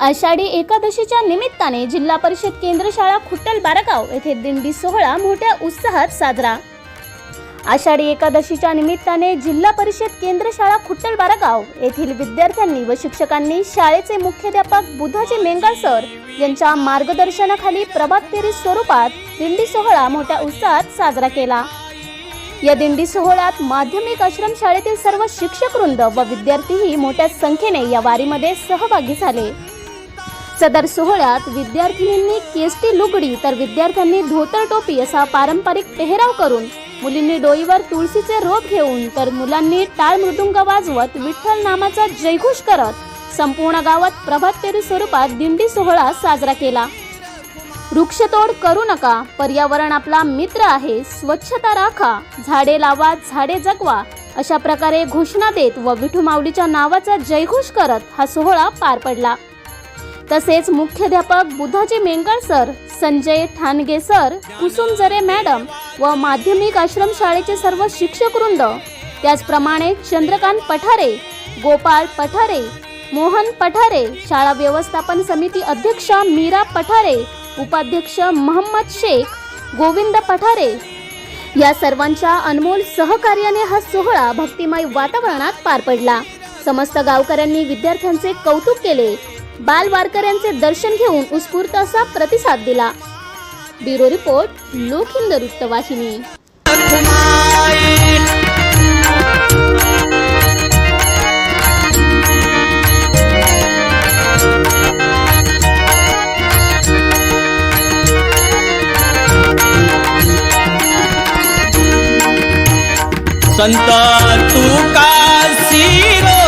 आषाढी एकादशीच्या निमित्ताने जिल्हा परिषद केंद्र शाळा खुट्टल बारगाव येथे दिंडी सोहळा मोठ्या उत्साहात साजरा. आषाढी एकादशीच्या निमित्ताने जिल्हा परिषद केंद्र शाळा खुट्टल बारगाव येथील विद्यार्थ्यांनी व शिक्षकांनी शाळेचे मुख्याध्यापक बुधाजी मेंगाळ सर यांच्या मार्गदर्शनाखाली प्रभात फेरी स्वरूपात दिंडी सोहळा मोठ्या उत्साहात साजरा केला. या दिंडी सोहळ्यात माध्यमिक आश्रम शाळेतील सर्व शिक्षक वृंद व विद्यार्थीही मोठ्या संख्येने या वारीमध्ये सहभागी झाले. सदर सोहळ्यात विद्यार्थिनींनी केसटी लुगडी तर विद्यार्थ्यांनी धोतर टोपी असा पारंपरिक पेहराव करून मुलींनी डोईवर तुळशीचे रोप घेऊन तर मुलांनी टाळ मृदुंग वाजवत विठ्ठल नामाचा जयघोष करत संपूर्ण गावात प्रभात फेरी स्वरूपात दिंडी सोहळा साजरा केला. वृक्षतोड करू नका पर्यावरण आपला मित्र आहे स्वच्छता राखा झाडे लावा झाडे जगवा अशा प्रकारे घोषणा देत व विठू माऊलीच्या नावाचा जयघोष करत हा सोहळा पार पडला. तसेच मुख्याध्यापक Budhaji Mengal sir Sanjay Thanage sir Kusum Jare madam व माध्यमिक आश्रम शाळेचे सर्व शिक्षक वृंद. त्याचप्रमाणे चंद्रकांत पठारे गोपाळ पठारे मोहन पठारे शाळा व्यवस्थापन समिती अध्यक्ष मीरा पठारे उपाध्यक्ष महम्मद शेख गोविंद पठारे. या सर्वांच्या अनमोल सहकार्याने हा सोहळा भक्तिमय वातावरणात पार पडला. समस्त गावकऱ्यांनी विद्यार्थ्यांचे कौतुक केले. बाल वारकऱ्यांचे दर्शन घेऊन उत्स्फूर्त असा प्रतिसाद दिला. ब्युरो रिपोर्ट लोकहिंद वृत्तवाहिनी. संत तू शिरोमाने संत